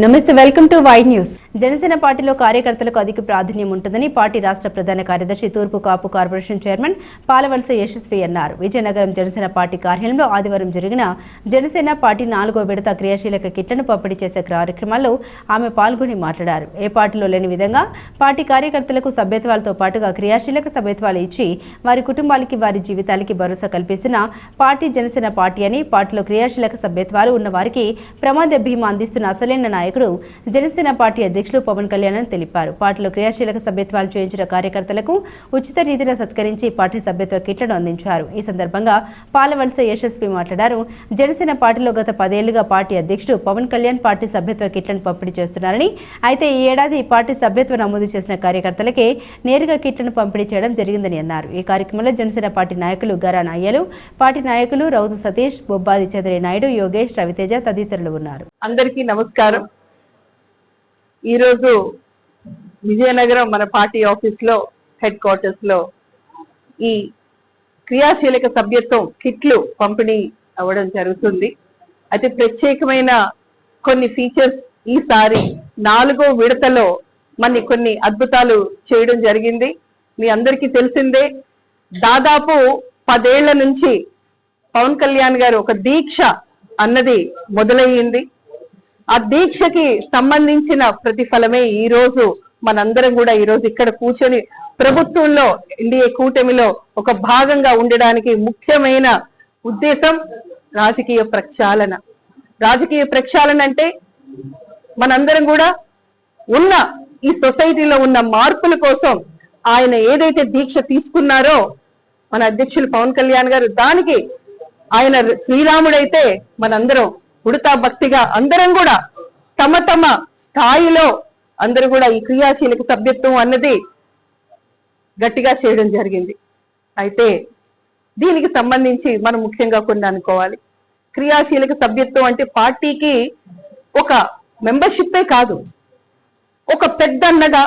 నమస్తే welcome to Y news. Janasena పార్టీలో కార్యకర్తలకు అధిక ప్రాధాన్యం ఉంటుందని పార్టీ రాష్ట్ర ప్రధాన కార్యదర్శి తూర్పు కాపు కార్పొరేషన్ చైర్మన్ పాలవలస యశస్వి అన్నారు. విజయనగరం జనసేన పార్టీ కార్యాలయంలో ఆదివారం జరిగిన జనసేన పార్టీ నాలుగో విడత క్రియాశీలక కిట్లను పంపిణీ చేసే కార్యక్రమాల్లో ఆమె పాల్గొని మాట్లాడారు. ఏ పార్టీలో లేని విధంగా పార్టీ కార్యకర్తలకు సభ్యత్వాలతో పాటుగా క్రియాశీలక సభ్యత్వాలు ఇచ్చి వారి కుటుంబాలకి వారి జీవితాలకి భరోసా కల్పిస్తున్న పార్టీ జనసేన పార్టీ అని పార్టీలో క్రియాశీలక సభ్యత్వాలు ఉన్న వారికి ప్రమాద భీమా అందిస్తున్న అసలైన నాయకుడు జనసేన పార్టీ అధ్యక్షులు పవన్ కళ్యాణ్ అని తెలిపారు. పార్టీలో క్రియాశీలక సభ్యత్వాలు చేయించిన కార్యకర్తలకు ఉచిత రీతిలో సత్కరించి పార్టీ సభ్యత్వ కిట్లను అందించారు. ఈ సందర్భంగా పాలవలస యశస్వి మాట్లాడారు. జనసేన పార్టీలో గత పదేళ్ళుగా పార్టీ అధ్యక్షుడు పవన్ కళ్యాణ్ పార్టీ సభ్యత్వ కిట్లను పంపిణీ చేస్తున్నారని అయితే ఈ ఏడాది పార్టీ సభ్యత్వ నమోదు చేసిన కార్యకర్తలకే నేరుగా కిట్లను పంపిణీ చేయడం జరిగిందని అన్నారు. ఈ కార్యక్రమంలో జనసేన పార్టీ నాయకులు గరాన్ అయ్యలు పార్టీ నాయకులు రౌతు సతీష్ బొబ్బాది చంద్రి నాయుడు యోగేష్ రవితేజ తదితరులు ఉన్నారు. అందరికీ నమస్కారం. ఈరోజు విజయనగరం మన పార్టీ ఆఫీస్లో హెడ్ క్వార్టర్స్లో ఈ క్రియాశీలక సభ్యత్వం కిట్లు పంపిణీ అవ్వడం జరుగుతుంది. అయితే ప్రత్యేకమైన కొన్ని ఫీచర్స్ ఈసారి నాలుగో విడతలో మన కొన్ని అద్భుతాలు చేయడం జరిగింది. మీ అందరికీ తెలిసిందే దాదాపు పదేళ్ళ నుంచి పవన్ కళ్యాణ్ గారు ఒక దీక్ష అన్నది మొదలయ్యింది. ఆ దీక్షకి సంబంధించిన ప్రతిఫలమే ఈ రోజు మనందరం కూడా ఈ రోజు ఇక్కడ కూర్చొని ప్రభుత్వంలో ఎన్డీఏ కూటమిలో ఒక భాగంగా ఉండడానికి ముఖ్యమైన ఉద్దేశం రాజకీయ ప్రక్షాళన. రాజకీయ ప్రక్షాళన అంటే మనందరం కూడా ఉన్న ఈ సొసైటీలో ఉన్న మార్పుల కోసం ఆయన ఏదైతే దీక్ష తీసుకున్నారో మన అధ్యక్షులు పవన్ కళ్యాణ్ గారు దానికి ఆయన శ్రీరాముడైతే మనందరం ఉడతా భక్తిగా అందరం కూడా తమ తమ స్థాయిలో అందరూ కూడా ఈ క్రియాశీలక సభ్యత్వం అన్నది గట్టిగా చేయడం జరిగింది. అయితే దీనికి సంబంధించి మనం ముఖ్యంగా కొన్ని అనుకోవాలి. క్రియాశీలక సభ్యత్వం అంటే పార్టీకి ఒక మెంబర్షిప్పే కాదు. ఒక పెద్దన్నగా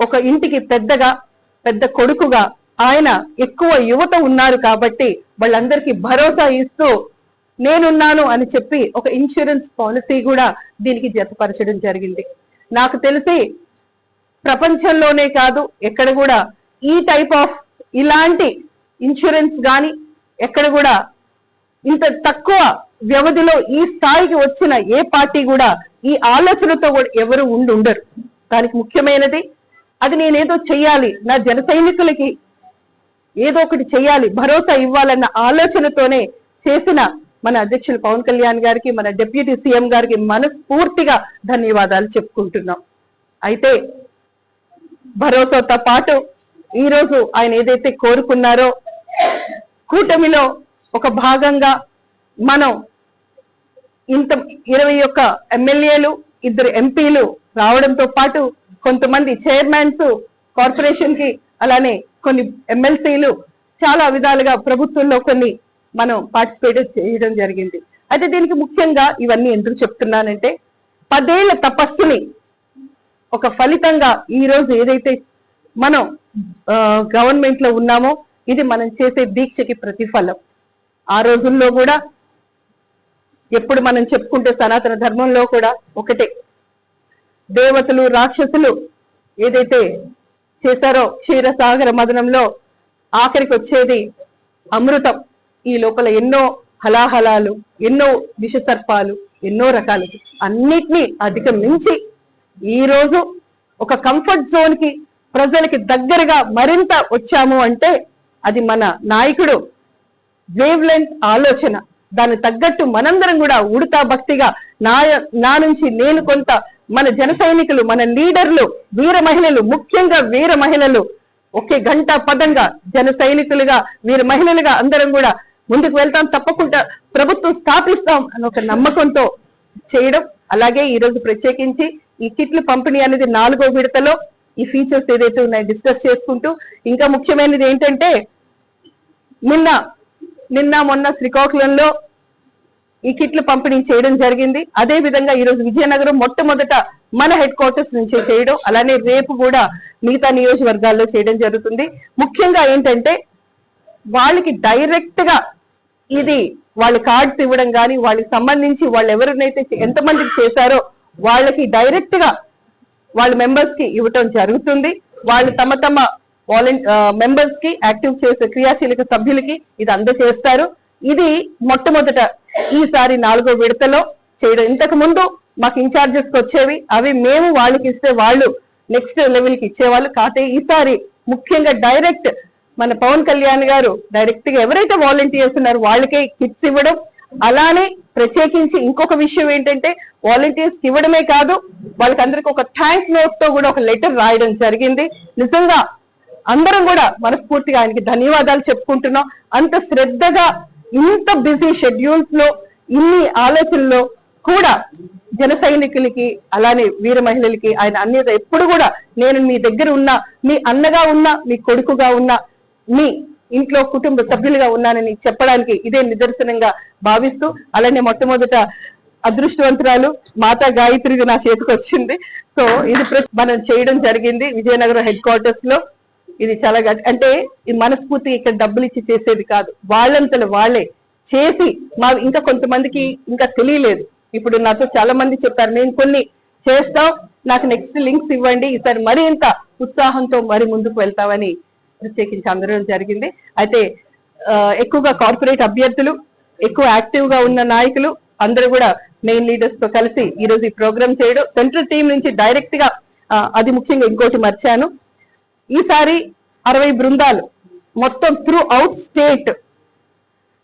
ఒక ఇంటికి పెద్దగా పెద్ద కొడుకుగా ఆయన ఎక్కువ యువత ఉన్నారు కాబట్టి వాళ్ళందరికీ భరోసా ఇస్తూ నేనున్నాను అని చెప్పి ఒక ఇన్సూరెన్స్ పాలసీ కూడా దీనికి జతపరచడం జరిగింది. నాకు తెలిసి ప్రపంచంలోనే కాదు ఎక్కడ కూడా ఈ టైప్ ఆఫ్ ఇలాంటి ఇన్సూరెన్స్ కానీ ఎక్కడ కూడా ఇంత తక్కువ వ్యవధిలో ఈ స్థాయికి వచ్చిన ఏ పార్టీ కూడా ఈ ఆలోచనతో కూడా ఎవరు ఉండి ఉండరు దానికి ముఖ్యమైనది అది నేనేదో చెయ్యాలి నా జన సైనికులకి ఏదో ఒకటి చెయ్యాలి భరోసా ఇవ్వాలన్న ఆలోచనతోనే చేసిన మన అధ్యక్షులు పవన్ కళ్యాణ్ గారికి మన డిప్యూటీ సీఎం గారికి మనస్ఫూర్తిగా ధన్యవాదాలు చెప్పుకుంటున్నాం. అయితే భరోసాతో పాటు ఈ రోజు ఆయన ఏదైతే కోరుకున్నారో కూటమిలో ఒక భాగంగా మనం ఇంత ఇరవై ఒక్క ఎమ్మెల్యేలు ఇద్దరు ఎంపీలు రావడంతో పాటు కొంతమంది చైర్మన్స్ కార్పొరేషన్కి అలానే కొన్ని ఎమ్మెల్సీలు చాలా విధాలుగా ప్రభుత్వంలో కొన్ని మనం పార్టిసిపేట్ చేయడం జరిగింది. అయితే దీనికి ముఖ్యంగా ఇవన్నీ ఎందుకు చెప్తున్నానంటే పదేళ్ళ తపస్సుని ఒక ఫలితంగా ఈ రోజు ఏదైతే మనం గవర్నమెంట్లో ఉన్నామో ఇది మనం చేసే దీక్షకి ప్రతిఫలం. ఆ రోజుల్లో కూడా ఎప్పుడు మనం చెప్పుకుంటే సనాతన ధర్మంలో కూడా ఒకటే. దేవతలు రాక్షసులు ఏదైతే చేశారో క్షీరసాగర మదనంలో ఆఖరికి వచ్చేది అమృతం. ఈ లోపల ఎన్నో హలాహలాలు ఎన్నో విషసర్పాలు ఎన్నో రకాలు. అన్నిటినీ అధిగమించి ఈ రోజు ఒక కంఫర్ట్ జోన్కి ప్రజలకి దగ్గరగా మరింత వచ్చాము అంటే అది మన నాయకుడు వేవ్ లెంత్ ఆలోచన. దాని తగ్గట్టు మనందరం కూడా ఉడతా భక్తిగా నా నా నుంచి నేను కొంత మన జన సైనికులు మన లీడర్లు వీర మహిళలు ముఖ్యంగా వీర మహిళలు ఒకే గంట పదంగా జన సైనికులుగా వీర మహిళలుగా అందరం కూడా ముందుకు వెళ్తాం తప్పకుండా ప్రభుత్వం స్థాపిస్తాం అని ఒక నమ్మకంతో చేయడం. అలాగే ఈ రోజు ప్రత్యేకించి ఈ కిట్లు పంపిణీ అనేది నాలుగో విడతలో ఈ ఫీచర్స్ ఏదైతే ఉన్నాయో డిస్కస్ చేసుకుంటూ ఇంకా ముఖ్యమైనది ఏంటంటే నిన్న నిన్న మొన్న శ్రీకాకుళంలో ఈ కిట్లు పంపిణీ చేయడం జరిగింది. అదే విధంగా ఈ రోజు విజయనగరం మొట్టమొదట మన హెడ్ క్వార్టర్స్ నుంచే చేయడం అలానే రేపు కూడా మిగతా నియోజకవర్గాల్లో చేయడం జరుగుతుంది. ముఖ్యంగా ఏంటంటే వాళ్ళకి డైరెక్ట్గా ఇది వాళ్ళ కార్డ్స్ ఇవ్వడం కానీ వాళ్ళకి సంబంధించి వాళ్ళు ఎవరినైతే ఎంతమందికి చేశారో వాళ్ళకి డైరెక్ట్గా వాళ్ళ మెంబర్స్కి ఇవ్వటం జరుగుతుంది. వాళ్ళు తమ తమ మెంబర్స్కి యాక్టివ్ చేసే క్రియాశీలక సభ్యులకి ఇది అందజేస్తారు. ఇది మొట్టమొదట ఈసారి నాలుగో విడతలో చేయడం. ఇంతకు ముందు మాకు ఇన్ఛార్జెస్ వచ్చేవి అవి మేము వాళ్ళకి ఇస్తే వాళ్ళు నెక్స్ట్ లెవెల్కి ఇచ్చేవాళ్ళు. కాకపోతే ఈసారి ముఖ్యంగా డైరెక్ట్ మన పవన్ కళ్యాణ్ గారు డైరెక్ట్గా ఎవరైతే వాలంటీర్స్ ఉన్నారో వాళ్ళకే కిట్స్ ఇవ్వడం అలానే ప్రత్యేకించి ఇంకొక విషయం ఏంటంటే వాలంటీర్స్ ఇవ్వడమే కాదు వాళ్ళకందరికి ఒక థ్యాంక్ నోట్తో కూడా ఒక లెటర్ రాయడం జరిగింది. నిజంగా అందరం కూడా మనస్ఫూర్తిగా ఆయనకి ధన్యవాదాలు చెప్పుకుంటున్నాం. అంత శ్రద్ధగా ఇంత బిజీ షెడ్యూల్స్లో ఇన్ని ఆలోచనలో కూడా జన సైనికులకి అలానే వీర మహిళలకి ఆయన అన్ని ఎప్పుడు కూడా నేను మీ దగ్గర ఉన్నా మీ అన్నగా ఉన్నా మీ కొడుకుగా ఉన్నా మీ ఇంట్లో కుటుంబ సభ్యులుగా ఉన్నానని చెప్పడానికి ఇదే నిదర్శనంగా భావిస్తూ అలానే మొట్టమొదట అదృష్టవంతురాలు మాతా గాయత్రి నా చేతికి వచ్చింది. సో ఇది మనం చేయడం జరిగింది విజయనగరం హెడ్ క్వార్టర్స్లో. ఇది చాలా అంటే ఈ మనస్ఫూర్తి ఇక్కడ డబ్బులు ఇచ్చి చేసేది కాదు. వాళ్ళంతలు వాళ్ళే చేసి మా ఇంకా కొంతమందికి ఇంకా తెలియలేదు. ఇప్పుడు నాతో చాలా మంది చెప్పారు మేము కొన్ని చేస్తాం నాకు నెక్స్ట్ లింక్స్ ఇవ్వండి ఈసారి మరింత ఉత్సాహంతో మరి ముందుకు వెళ్తామని ప్రత్యేకించి అందరూ జరిగింది. అయితే ఎక్కువగా కార్పొరేట్ అభ్యర్థులు ఎక్కువ యాక్టివ్గా ఉన్న నాయకులు అందరూ కూడా మెయిన్ లీడర్స్తో కలిసి ఈ రోజు ఈ ప్రోగ్రామ్ చేయడం. సెంట్రల్ టీం నుంచి డైరెక్ట్గా అది ముఖ్యంగా ఇంకోటి మర్చాను. ఈసారి అరవై బృందాలు మొత్తం త్రూ అవుట్ స్టేట్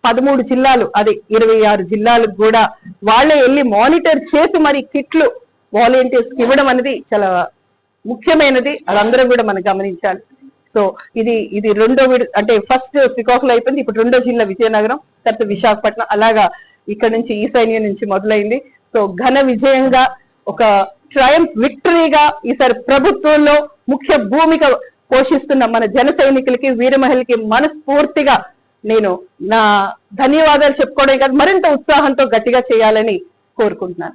పదమూడు జిల్లాలు అదే ఇరవై ఆరు జిల్లాలకు కూడా వాళ్ళే వెళ్ళి మానిటర్ చేసి మరి కిట్లు వాలంటీర్స్కి ఇవ్వడం అనేది చాలా ముఖ్యమైనది. అదందరూ కూడా మనం గమనించాలి. సో ఇది ఇది రెండో అంటే ఫస్ట్ శ్రీకాకుళం అయిపోయింది ఇప్పుడు రెండో జిల్లా విజయనగరం తర్వాత విశాఖపట్నం అలాగా ఇక్కడ నుంచి ఈశాన్యం నుంచి మొదలైంది. సో ఘన విజయంగా ఒక ట్రయం విక్టరీగా ఈసారి ప్రభుత్వంలో ముఖ్య భూమిక పోషిస్తున్న మన జన సైనికులకి వీరమహిళకి మనస్ఫూర్తిగా నేను నా ధన్యవాదాలు చెప్పుకోవడం కాదు మరింత ఉత్సాహంతో గట్టిగా చేయాలని కోరుకుంటున్నాను.